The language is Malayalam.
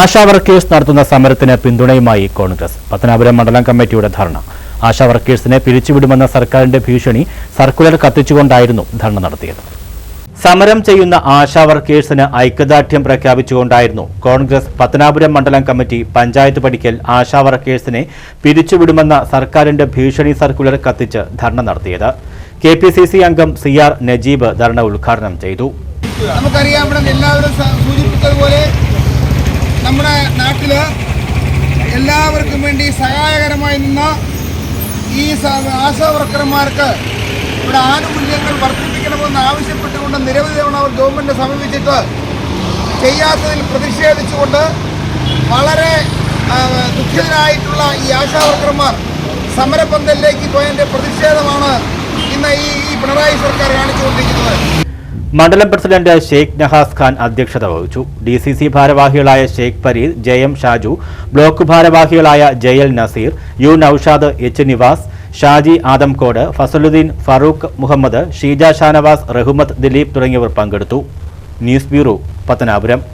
ആശാ വർക്കേഴ്സ് നടത്തുന്ന സമരത്തിന് പിന്തുണയുമായി കോൺഗ്രസ്. പത്തനാപുരം മണ്ഡലം കമ്മിറ്റിയുടെ ധർണ. ആശാ വർക്കേഴ്സിനെ പിരിച്ചുവിടുമെന്ന സർക്കാരിന്റെ ഭീഷണി സർക്കുലർ കത്തിച്ചുകൊണ്ടായിരുന്നു ധർണ നടത്തിയത്. സമരം ചെയ്യുന്ന ആശാ വർക്കേഴ്സിന് ഐക്യദാർഢ്യം പ്രഖ്യാപിച്ചുകൊണ്ടായിരുന്നു കോൺഗ്രസ് പത്തനാപുരം മണ്ഡലം കമ്മിറ്റി പഞ്ചായത്ത് പടിക്കൽ ആശാ വർക്കേഴ്സിനെ പിരിച്ചുവിടുമെന്ന സർക്കാരിന്റെ ഭീഷണി സർക്കുലർ കത്തിച്ച് ധർണ നടത്തിയത്. കെ പി സി സി അംഗം സി ആർ നജീബ് ധർണ ഉദ്ഘാടനം ചെയ്തു. നമുക്കറിയാം ഇവിടെ എല്ലാവരും സൂചിപ്പിച്ചതുപോലെ നമ്മുടെ നാട്ടിൽ എല്ലാവർക്കും വേണ്ടി സഹായകരമായി നിന്ന ഈ ആശാവർക്കർമാർക്ക് ആശാ വർക്കർമാർക്ക് ഇവിടെ ആനുകൂല്യങ്ങൾ വർദ്ധിപ്പിക്കണമെന്ന് ആവശ്യപ്പെട്ടുകൊണ്ട് നിരവധി തവണ അവർ ഗവൺമെന്റ് സമീപിച്ചിട്ട് ചെയ്യാത്തതിൽ പ്രതിഷേധിച്ചുകൊണ്ട് വളരെ ദുഃഖിതരായിട്ടുള്ള ഈ ആശാവർക്കർമാർ സമരപന്തലിലേക്ക് പോയതിന്റെ പ്രതിഷേധമാണ് ഇന്ന് ഈ പിണറായി സർക്കാർ കാണിച്ചുകൊണ്ടിരിക്കുന്നത്. മണ്ഡലം പ്രസിഡന്റ് ഷെയ്ഖ് നഹാസ് ഖാൻ അധ്യക്ഷത വഹിച്ചു. ഡി സി സി ഭാരവാഹികളായ Sheikh Fareed J M Shaju block ഭാരവാഹികളായ ജയൽ നസീർ യു നൌഷാദ് എച്ച് നിവാസ് ഷാജി ആദംകോട് ഫസലുദ്ദീൻ ഫറൂഖ് മുഹമ്മദ് ഷീജ ഷാനവാസ് റഹ്മത്ത് ദിലീപ് തുടങ്ങിയവർ പങ്കെടുത്തു. News bureau Pathanapuram.